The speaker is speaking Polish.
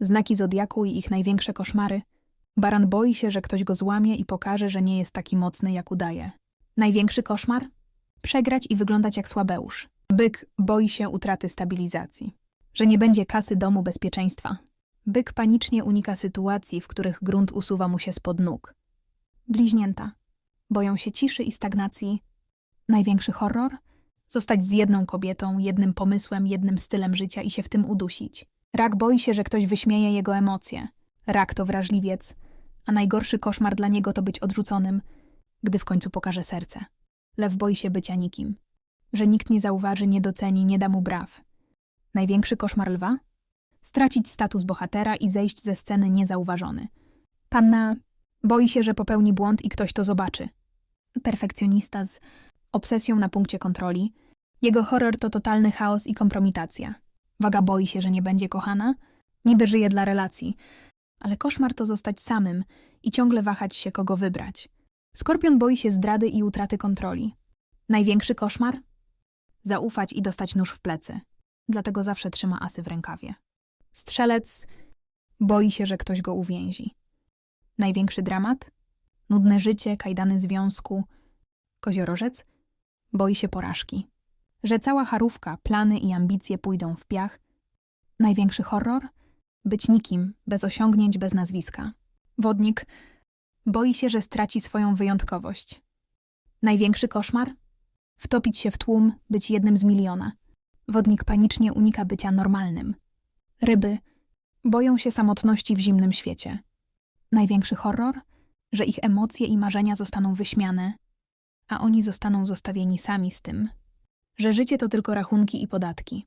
znaki zodiaku i ich największe koszmary. Baran boi się, że ktoś go złamie i pokaże, że nie jest taki mocny, jak udaje. Największy koszmar? Przegrać i wyglądać jak słabeusz. Byk boi się utraty stabilizacji, że nie będzie kasy domu bezpieczeństwa. Byk panicznie unika sytuacji, w których grunt usuwa mu się spod nóg. Bliźnięta. Boją się ciszy i stagnacji. Największy horror? Zostać z jedną kobietą, jednym pomysłem, jednym stylem życia i się w tym udusić. Rak boi się, że ktoś wyśmieje jego emocje. Rak to wrażliwiec, a najgorszy koszmar dla niego to być odrzuconym, gdy w końcu pokaże serce. Lew boi się bycia nikim, że nikt nie zauważy, nie doceni, nie da mu braw. Największy koszmar lwa? Stracić status bohatera i zejść ze sceny niezauważony. Panna boi się, że popełni błąd i ktoś to zobaczy. Perfekcjonista z obsesją na punkcie kontroli. Jego horror to totalny chaos i kompromitacja. Waga boi się, że nie będzie kochana, niby żyje dla relacji, ale koszmar to zostać samym i ciągle wahać się, kogo wybrać. Skorpion boi się zdrady i utraty kontroli. Największy koszmar? Zaufać i dostać nóż w plecy. Dlatego zawsze trzyma asy w rękawie. Strzelec boi się, że ktoś go uwięzi. Największy dramat? Nudne życie, kajdany związku. Koziorożec boi się porażki. Że cała charówka, plany i ambicje pójdą w piach. Największy horror? Być nikim, bez osiągnięć, bez nazwiska. Wodnik boi się, że straci swoją wyjątkowość. Największy koszmar? Wtopić się w tłum, być jednym z miliona. Wodnik panicznie unika bycia normalnym. Ryby boją się samotności w zimnym świecie. Największy horror? Że ich emocje i marzenia zostaną wyśmiane, a oni zostaną zostawieni sami z tym, że życie to tylko rachunki i podatki.